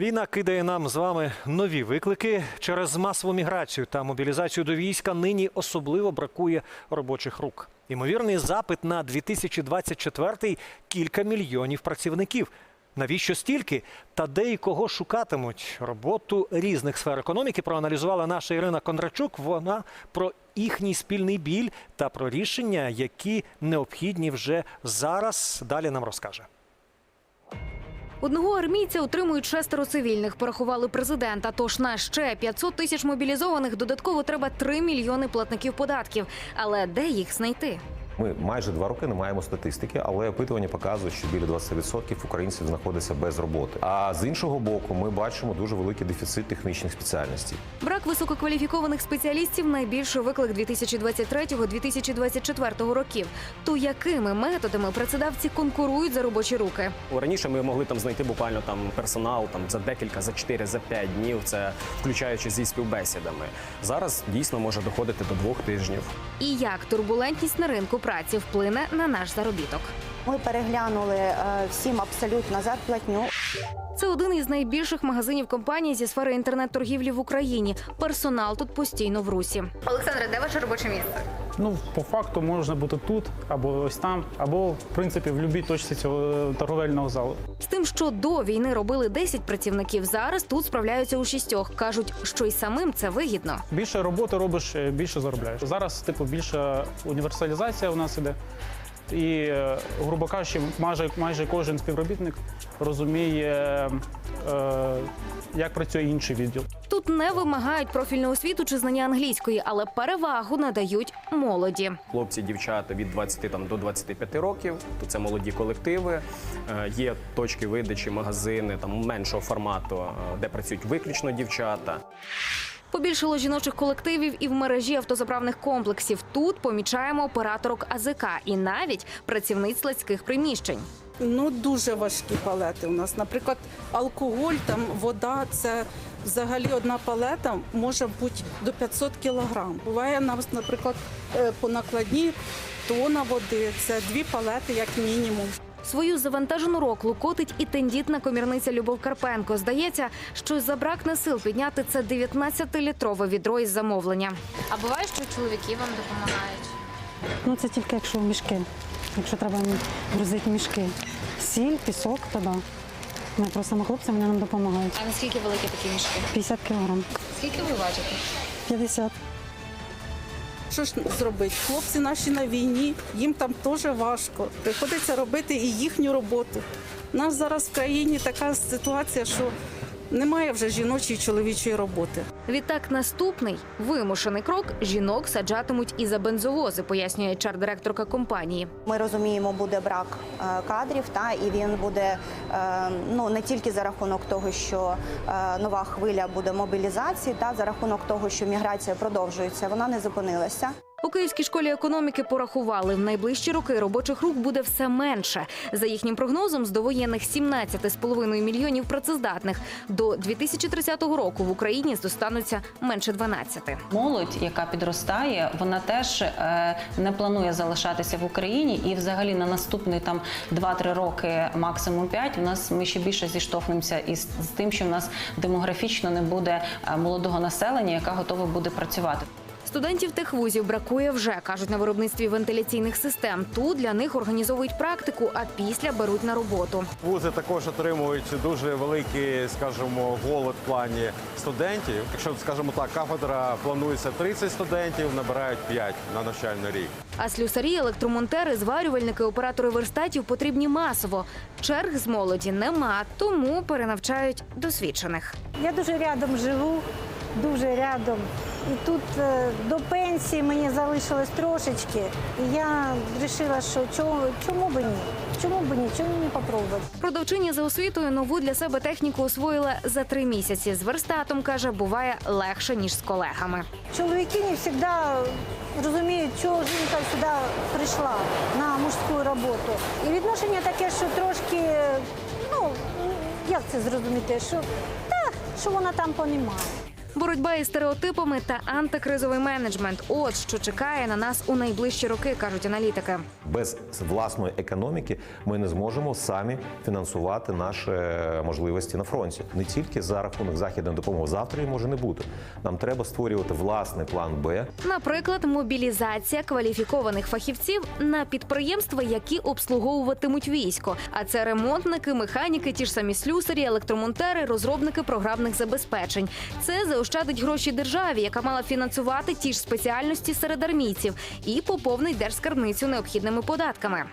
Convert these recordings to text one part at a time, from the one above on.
Війна кидає нам з вами нові виклики через масову міграцію та мобілізацію до війська. Нині особливо бракує робочих рук. Ймовірний запит на 2024 – кілька мільйонів працівників. Навіщо стільки? Та де і кого шукатимуть роботу різних сфер економіки проаналізувала наша Ірина Кондрачук. Вона про їхній спільний біль та про рішення, які необхідні вже зараз. Далі нам розкаже. Одного армійця отримують шестеро цивільних. Порахували президента. Тож на ще 500 тисяч мобілізованих додатково треба 3 мільйони платників податків. Але де їх знайти? Ми майже два роки не маємо статистики, але опитування показує, що біля 20% українців знаходяться без роботи. А з іншого боку, ми бачимо дуже великий дефіцит технічних спеціальностей. Брак висококваліфікованих спеціалістів найбільший виклик 2023-2024 років. То якими методами працедавці конкурують за робочі руки? Раніше ми могли там знайти буквально там персонал там за декілька, за 4, за 5 днів, це включаючи зі співбесідами. Зараз дійсно може доходити до двох тижнів. І як турбулентність на ринку праці вплине на наш заробіток? Ми переглянули е, всім абсолютно зарплатню. Це один із найбільших магазинів компанії зі сфери інтернет-торгівлі в Україні. Персонал тут постійно в русі. Олександра, де ваше робоче місце? Ну, по факту можна бути тут, або ось там, або в принципі в будь-якій точці цього торговельного залу. З тим, що до війни робили 10 працівників, зараз тут справляються у шістьох. кажуть, що й самим це вигідно. Більше роботи робиш, е, більше заробляєш. Зараз, типу, більша універсалізація у нас іде. І, е, грубо кажучи, майже, майже кожен співробітник розуміє, е, як працює інший відділ. Тут не вимагають профільну освіту чи знання англійської, але перевагу надають молоді. Хлопці, дівчата від 20 там до 25 років, то це молоді колективи. Е, Є точки видачі, магазини там меншого формату, е, де працюють виключно дівчата. Побільшало жіночих колективів і в мережі автозаправних комплексів. Тут помічаємо операторок АЗК і навіть працівниць складських приміщень. Ну дуже важкі палети у нас. Наприклад, алкоголь, там вода це взагалі одна палета може бути до 500 кілограм. Буває нас, наприклад, е, по накладні тона води. Це дві палети, як мінімум. Свою завантажену роклу котить і тендітна комірниця Любов Карпенко. Здається, що забракне сил підняти це 19-літрове відро із замовлення. А буває, що чоловіки вам допомагають? Ну це тільки якщо в мішки. Якщо треба грузити мішки. Сіль, пісок, то да. Ми просимо хлопцям, вони нам допомагають. А наскільки великі такі мішки? 50 кілограм. Скільки ви важите? 50. Що ж зробити? Хлопці наші на війні, їм там теж важко. Приходиться робити і їхню роботу. У нас зараз в країні така ситуація, що немає вже жіночої і чоловічої роботи. Відтак, наступний вимушений крок жінок саджатимуть і за бензовози, пояснює чар-директорка компанії. Ми розуміємо, буде брак е, кадрів, та і він буде е, ну не тільки за рахунок того, що е, нова хвиля буде мобілізації, та за рахунок того, що міграція продовжується, вона не зупинилася. У Київській школі економіки порахували, в найближчі роки робочих рук буде все менше. За їхнім прогнозом, з довоєнних 17,5 мільйонів працездатних до 2030 року в Україні зостануться менше 12. Молодь, яка підростає, вона теж е, не планує залишатися в Україні, і взагалі на наступні там 2-3 роки, максимум 5, у нас ми ще більше зіштовхнемося із з тим, що в нас демографічно не буде е, молодого населення, яка готова буде працювати. Студентів техвузів бракує вже кажуть на виробництві вентиляційних систем. Тут для них організовують практику, а після беруть на роботу. Вузи також отримують дуже великий, скажімо, голод в плані студентів. Якщо, скажімо так, кафедра планується 30 студентів, набирають 5 на навчальний рік. А слюсарі, електромонтери, зварювальники, оператори верстатів потрібні масово. Черг з молоді нема, тому перенавчають досвідчених. Я дуже рядом живу, дуже рядом. І тут е, до пенсії мені залишилось трошечки. І я вирішила, що чому, чому би ні? Чому би ні? Чому не попробувати? Продавчиня за освітою нову для себе техніку освоїла за три місяці. З верстатом каже, буває легше ніж з колегами. Чоловіки не завжди розуміють, чого жінка сюди прийшла на мужську роботу. І відношення таке, що трошки, ну як це зрозуміти, що, та, що вона там понімає. Боротьба із стереотипами та антикризовий менеджмент. От що чекає на нас у найближчі роки, кажуть аналітики. Без власної економіки ми не зможемо самі фінансувати наші можливості на фронті. Не тільки за рахунок західної допомоги. Завтра її може не бути. Нам треба створювати власний план Б. Наприклад, мобілізація кваліфікованих фахівців на підприємства, які обслуговуватимуть військо. А це ремонтники, механіки, ті ж самі слюсарі, електромонтери, розробники програмних забезпечень. Це заощадить гроші державі, яка мала фінансувати ті ж спеціальності серед армійців, і поповнить держскарбницю необхідними податками.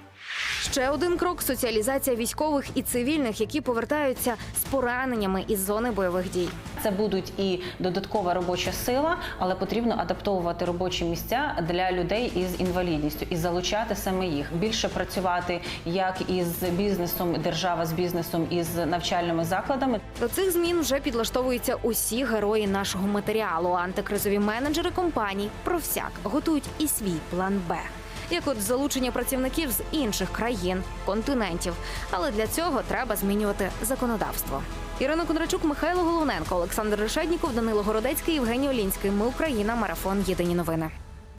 Ще один крок соціалізація військових і цивільних, які повертаються з пораненнями із зони бойових дій. Це будуть і додаткова робоча сила, але потрібно адаптовувати робочі місця для людей із інвалідністю і залучати саме їх. Більше працювати як із бізнесом, держава з бізнесом із навчальними закладами. До цих змін вже підлаштовуються усі герої нашого матеріалу. Антикризові менеджери компаній про всяк готують і свій план Б. Як от залучення працівників з інших країн, континентів. Але для цього треба змінювати законодавство. Ірина Кондрачук, Михайло Головненко, Олександр Решетніков, Данило Городецький, Євгеній Олінський. Ми Україна. Марафон. Єдині новини.